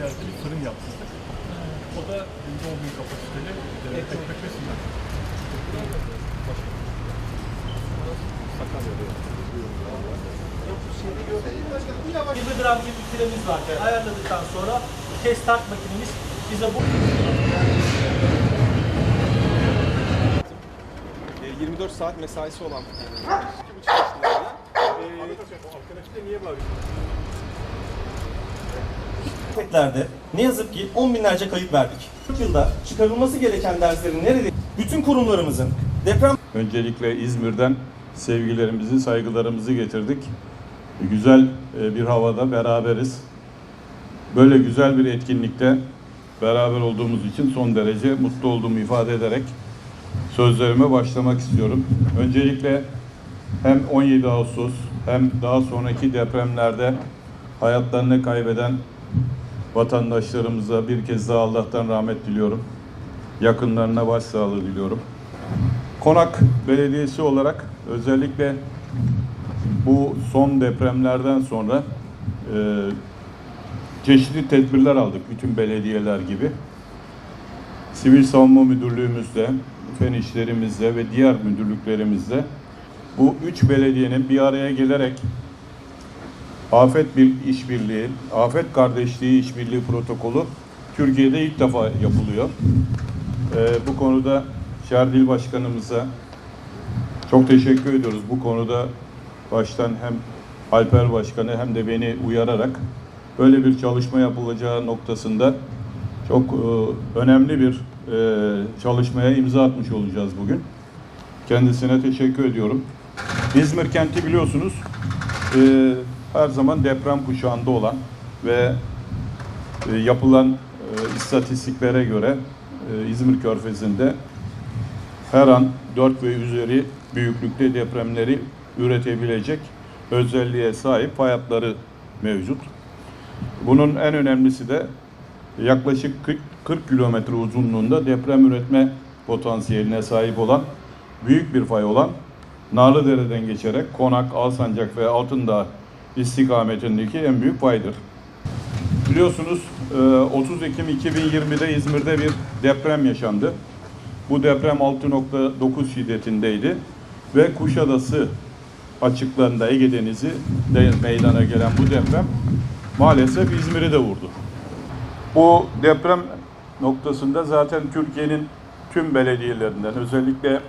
ziyaretli bir fırın yaptırdık. O da 10 bin kapasiteli. E, ekmek silah. Başkanım, 20 gram gibi bir piremiz var. Ayarladıktan sonra test start makinemiz bize bu E, 24 saat mesaisi olan e, da niye bağırıyor? Afetlerde ne yazık ki on binlerce kayıp verdik. 4 yılda çıkarılması gereken derslerin nerede? Bütün kurumlarımızın deprem Öncelikle İzmir'den sevgilerimizi, saygılarımızı getirdik. Güzel e, bir havada beraberiz. Böyle güzel bir etkinlikte beraber olduğumuz için son derece mutlu olduğumu ifade ederek sözlerime başlamak istiyorum. Öncelikle hem 17 Ağustos hem daha sonraki depremlerde hayatlarını kaybeden vatandaşlarımıza bir kez daha Allah'tan rahmet diliyorum. Yakınlarına başsağlığı diliyorum. Konak Belediyesi olarak özellikle bu son depremlerden sonra e, çeşitli tedbirler aldık bütün belediyeler gibi. Sivil Savunma Müdürlüğümüzde, Fen İşlerimizde ve diğer müdürlüklerimizde bu üç belediyenin bir araya gelerek afet bir işbirliği, afet kardeşliği işbirliği protokolü Türkiye'de ilk defa yapılıyor. Ee, bu konuda Şerdil Başkanımıza çok teşekkür ediyoruz. Bu konuda baştan hem Alper Başkanı hem de beni uyararak böyle bir çalışma yapılacağı noktasında çok e, önemli bir e, çalışmaya imza atmış olacağız bugün. Kendisine teşekkür ediyorum. İzmir kenti biliyorsunuz e, her zaman deprem kuşağında olan ve e, yapılan e, istatistiklere göre e, İzmir Körfezi'nde her an 4 ve üzeri büyüklükte depremleri üretebilecek özelliğe sahip fay mevcut. Bunun en önemlisi de yaklaşık 40, 40 kilometre uzunluğunda deprem üretme potansiyeline sahip olan büyük bir fay olan Narlıdere'den geçerek Konak, Alsancak ve Altındağ istikametindeki en büyük faydır. Biliyorsunuz e, 30 Ekim 2020'de İzmir'de bir deprem yaşandı. Bu deprem 6.9 şiddetindeydi ve Kuşadası açıklarında Ege Denizi de meydana gelen bu deprem maalesef İzmir'i de vurdu. Bu deprem noktasında zaten Türkiye'nin tüm belediyelerinden özellikle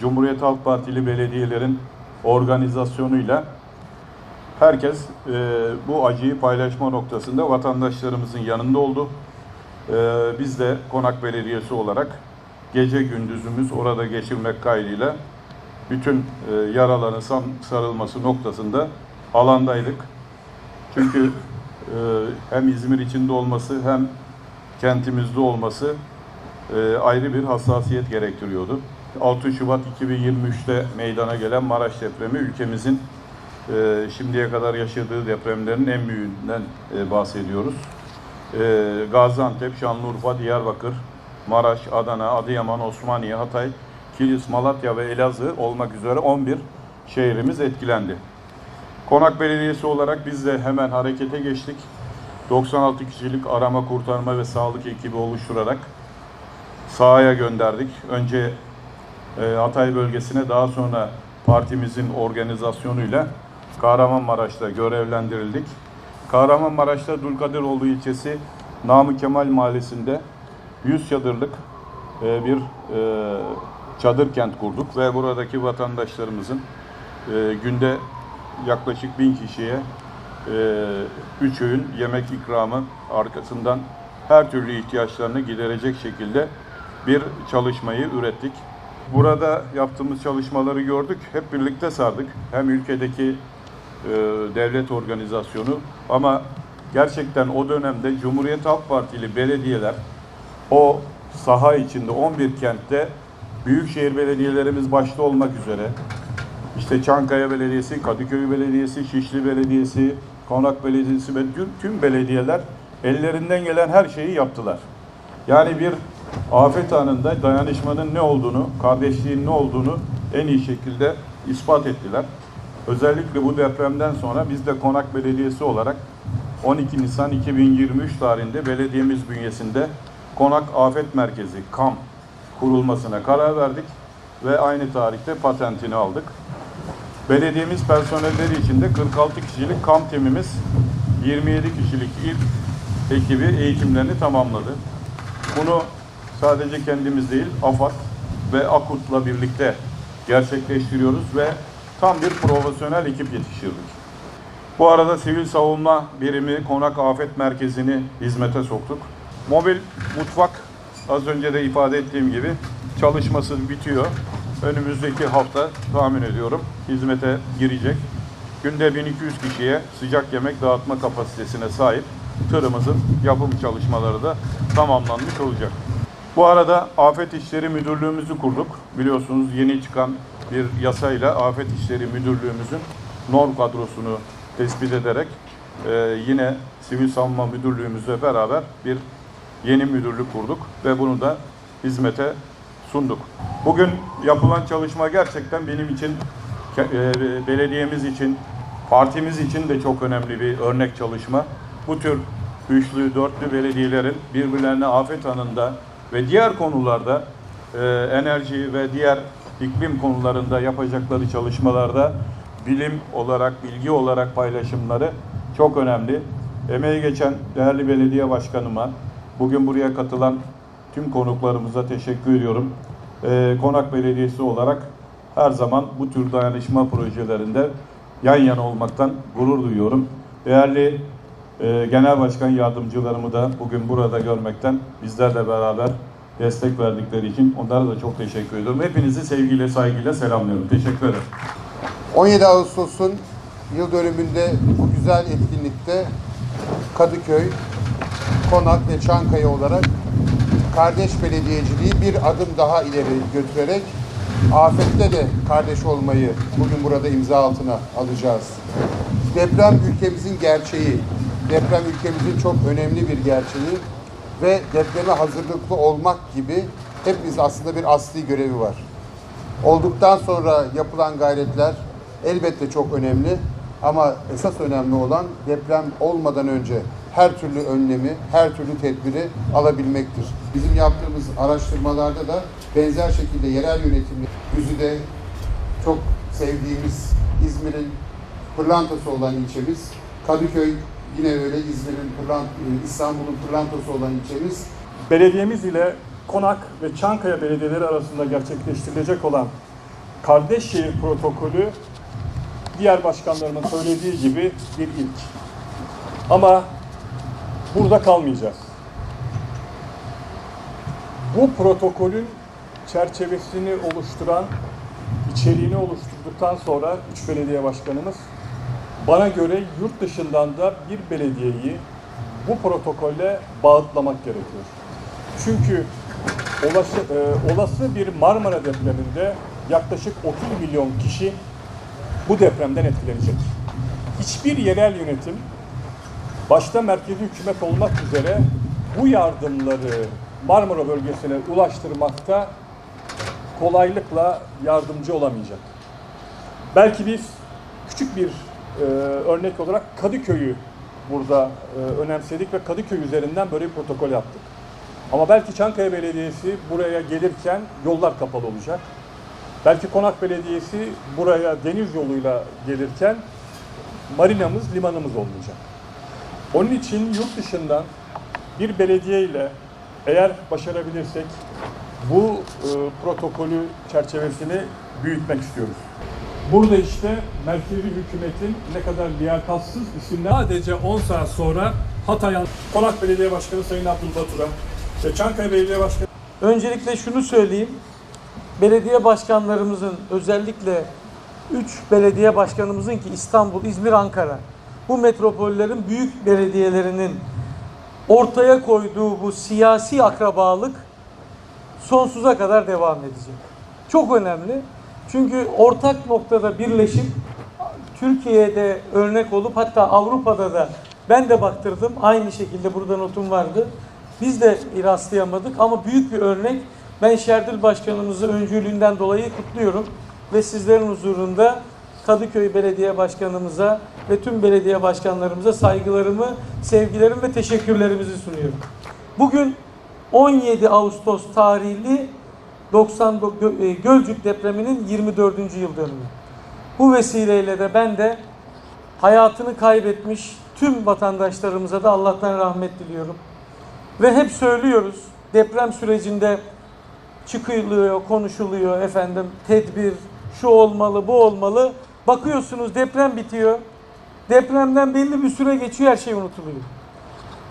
Cumhuriyet Halk Partili belediyelerin organizasyonuyla herkes e, bu acıyı paylaşma noktasında vatandaşlarımızın yanında oldu. E, biz de Konak Belediyesi olarak gece gündüzümüz orada geçirmek kaydıyla bütün e, yaraların sarılması noktasında alandaydık. Çünkü e, hem İzmir içinde olması hem kentimizde olması e, ayrı bir hassasiyet gerektiriyordu. 6 Şubat 2023'te meydana gelen Maraş depremi ülkemizin e, şimdiye kadar yaşadığı depremlerin en büyüğünden e, bahsediyoruz. E, Gaziantep, Şanlıurfa, Diyarbakır, Maraş, Adana, Adıyaman, Osmaniye, Hatay, Kilis, Malatya ve Elazığ olmak üzere 11 şehrimiz etkilendi. Konak Belediyesi olarak biz de hemen harekete geçtik. 96 kişilik arama, kurtarma ve sağlık ekibi oluşturarak sahaya gönderdik. Önce e, Hatay bölgesine daha sonra partimizin organizasyonuyla Kahramanmaraş'ta görevlendirildik. Kahramanmaraş'ta Dulkadiroğlu ilçesi Namı Kemal Mahallesi'nde 100 çadırlık e, bir e, çadır kent kurduk ve buradaki vatandaşlarımızın e, günde yaklaşık bin kişiye e, üç öğün yemek ikramı arkasından her türlü ihtiyaçlarını giderecek şekilde bir çalışmayı ürettik. Burada yaptığımız çalışmaları gördük, hep birlikte sardık. Hem ülkedeki e, devlet organizasyonu ama gerçekten o dönemde Cumhuriyet Halk Partili belediyeler o saha içinde 11 kentte büyükşehir belediyelerimiz başta olmak üzere işte Çankaya Belediyesi, Kadıköy Belediyesi, Şişli Belediyesi, Konak Belediyesi ve tüm, belediyeler ellerinden gelen her şeyi yaptılar. Yani bir afet anında dayanışmanın ne olduğunu, kardeşliğin ne olduğunu en iyi şekilde ispat ettiler. Özellikle bu depremden sonra biz de Konak Belediyesi olarak 12 Nisan 2023 tarihinde belediyemiz bünyesinde Konak Afet Merkezi KAM kurulmasına karar verdik ve aynı tarihte patentini aldık. Belediyemiz personelleri için de 46 kişilik kamp timimiz 27 kişilik ilk ekibi eğitimlerini tamamladı. Bunu sadece kendimiz değil, AFAD ve AKUT'la birlikte gerçekleştiriyoruz ve tam bir profesyonel ekip yetiştirdik. Bu arada sivil savunma birimi Konak Afet Merkezi'ni hizmete soktuk. Mobil mutfak az önce de ifade ettiğim gibi çalışması bitiyor. Önümüzdeki hafta tahmin ediyorum hizmete girecek. Günde 1200 kişiye sıcak yemek dağıtma kapasitesine sahip tırımızın yapım çalışmaları da tamamlanmış olacak. Bu arada Afet İşleri Müdürlüğümüzü kurduk. Biliyorsunuz yeni çıkan bir yasayla Afet İşleri Müdürlüğümüzün norm kadrosunu tespit ederek e, yine Sivil Savunma Müdürlüğümüzle beraber bir yeni müdürlük kurduk ve bunu da hizmete sunduk. Bugün yapılan çalışma gerçekten benim için, e, belediyemiz için, partimiz için de çok önemli bir örnek çalışma. Bu tür üçlü, dörtlü belediyelerin birbirlerine afet anında ve diğer konularda e, enerji ve diğer iklim konularında yapacakları çalışmalarda bilim olarak, bilgi olarak paylaşımları çok önemli. Emeği geçen değerli belediye başkanıma, bugün buraya katılan tüm konuklarımıza teşekkür ediyorum. Ee, Konak Belediyesi olarak her zaman bu tür dayanışma projelerinde yan yana olmaktan gurur duyuyorum. Değerli e, genel başkan yardımcılarımı da bugün burada görmekten bizlerle beraber destek verdikleri için onlara da çok teşekkür ediyorum. Hepinizi sevgiyle, saygıyla selamlıyorum. Teşekkür ederim. 17 Ağustos'un yıl dönümünde bu güzel etkinlikte Kadıköy, Konak ve Çankaya olarak kardeş belediyeciliği bir adım daha ileri götürerek afette de kardeş olmayı bugün burada imza altına alacağız. Deprem ülkemizin gerçeği, deprem ülkemizin çok önemli bir gerçeği ve depreme hazırlıklı olmak gibi hepimiz aslında bir asli görevi var. Olduktan sonra yapılan gayretler elbette çok önemli ama esas önemli olan deprem olmadan önce her türlü önlemi, her türlü tedbiri alabilmektir. Bizim yaptığımız araştırmalarda da benzer şekilde yerel yönetimli Güzide çok sevdiğimiz İzmir'in pırlantası olan ilçemiz, Kadıköy yine öyle İzmir'in pırlant, İstanbul'un pırlantası olan ilçemiz Belediyemiz ile Konak ve Çankaya belediyeleri arasında gerçekleştirilecek olan kardeş şehir protokolü diğer başkanlarımın söylediği gibi bir ilk. Ama burada kalmayacağız. Bu protokolün çerçevesini oluşturan, içeriğini oluşturduktan sonra üç belediye başkanımız bana göre yurt dışından da bir belediyeyi bu protokolle bağıtlamak gerekiyor. Çünkü olası, e, olası bir Marmara depreminde yaklaşık 30 milyon kişi bu depremden etkilenecek. Hiçbir yerel yönetim başta merkezi hükümet olmak üzere bu yardımları Marmara bölgesine ulaştırmakta kolaylıkla yardımcı olamayacak. Belki biz küçük bir e, örnek olarak Kadıköy'ü burada e, önemsedik ve Kadıköy üzerinden böyle bir protokol yaptık. Ama belki Çankaya Belediyesi buraya gelirken yollar kapalı olacak. Belki Konak Belediyesi buraya deniz yoluyla gelirken marinamız, limanımız olmayacak. Onun için yurt dışından bir belediye ile eğer başarabilirsek bu e, protokolü çerçevesini büyütmek istiyoruz. Burada işte merkezi hükümetin ne kadar liyakatsız isimler sadece 10 saat sonra Hatay Konak Belediye Başkanı Sayın Abdülbatur'a ve Çankaya Belediye Başkanı Öncelikle şunu söyleyeyim. Belediye başkanlarımızın özellikle 3 belediye başkanımızın ki İstanbul, İzmir, Ankara bu metropollerin büyük belediyelerinin ortaya koyduğu bu siyasi akrabalık sonsuza kadar devam edecek. Çok önemli. Çünkü ortak noktada birleşip Türkiye'de örnek olup hatta Avrupa'da da ben de baktırdım. Aynı şekilde burada notum vardı. Biz de rastlayamadık ama büyük bir örnek. Ben Şerdil Başkanımızı öncülüğünden dolayı kutluyorum ve sizlerin huzurunda Kadıköy Belediye Başkanımıza ve tüm belediye başkanlarımıza saygılarımı, sevgilerimi ve teşekkürlerimizi sunuyorum. Bugün 17 Ağustos tarihli 99 Gö- e, Gölcük depreminin 24. yıl dönümü. Bu vesileyle de ben de hayatını kaybetmiş tüm vatandaşlarımıza da Allah'tan rahmet diliyorum. Ve hep söylüyoruz deprem sürecinde çıkılıyor, konuşuluyor efendim tedbir, şu olmalı, bu olmalı. Bakıyorsunuz deprem bitiyor. Depremden belli bir süre geçiyor her şey unutuluyor.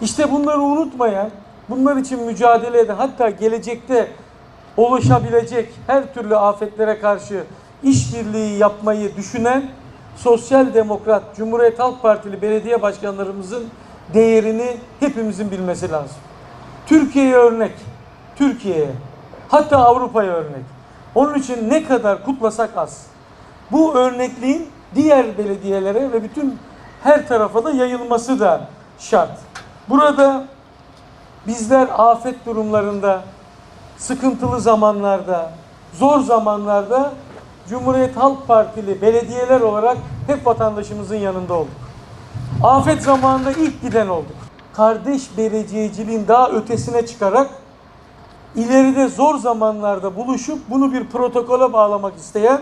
İşte bunları unutmayan, bunlar için mücadele eden, hatta gelecekte oluşabilecek her türlü afetlere karşı işbirliği yapmayı düşünen Sosyal Demokrat Cumhuriyet Halk Partili belediye başkanlarımızın değerini hepimizin bilmesi lazım. Türkiye'ye örnek, Türkiye'ye, hatta Avrupa'ya örnek. Onun için ne kadar kutlasak az. Bu örnekliğin diğer belediyelere ve bütün her tarafa da yayılması da şart. Burada bizler afet durumlarında, sıkıntılı zamanlarda, zor zamanlarda Cumhuriyet Halk Partili belediyeler olarak hep vatandaşımızın yanında olduk. Afet zamanında ilk giden olduk. Kardeş belediyeciliğin daha ötesine çıkarak ileride zor zamanlarda buluşup bunu bir protokole bağlamak isteyen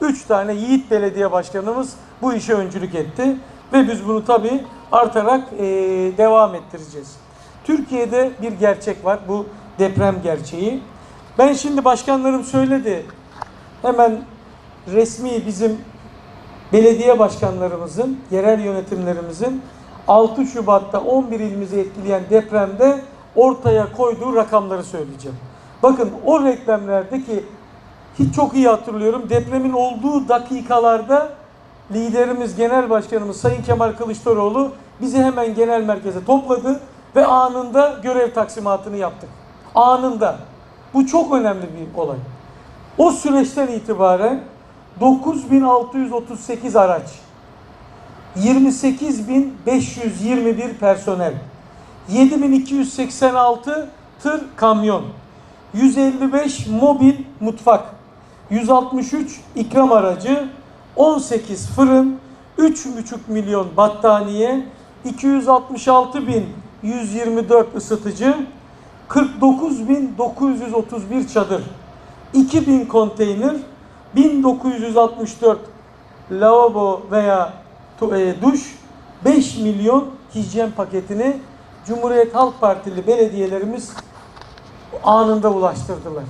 üç tane yiğit belediye başkanımız bu işe öncülük etti. Ve biz bunu tabii artarak eee, devam ettireceğiz. Türkiye'de bir gerçek var. Bu deprem gerçeği. Ben şimdi başkanlarım söyledi. Hemen resmi bizim belediye başkanlarımızın, yerel yönetimlerimizin 6 Şubat'ta 11 ilimizi etkileyen depremde ortaya koyduğu rakamları söyleyeceğim. Bakın o reklamlerdeki hiç çok iyi hatırlıyorum. Depremin olduğu dakikalarda liderimiz, genel başkanımız Sayın Kemal Kılıçdaroğlu bizi hemen genel merkeze topladı ve anında görev taksimatını yaptık. Anında. Bu çok önemli bir olay. O süreçten itibaren 9638 araç, 28521 personel, 7286 tır kamyon, 155 mobil mutfak, 163 ikram aracı, 18 fırın, 3,5 milyon battaniye, 266.124 ısıtıcı, 49.931 çadır, 2000 konteyner, 1964 lavabo veya e, duş, 5 milyon hijyen paketini Cumhuriyet Halk Partili belediyelerimiz anında ulaştırdılar.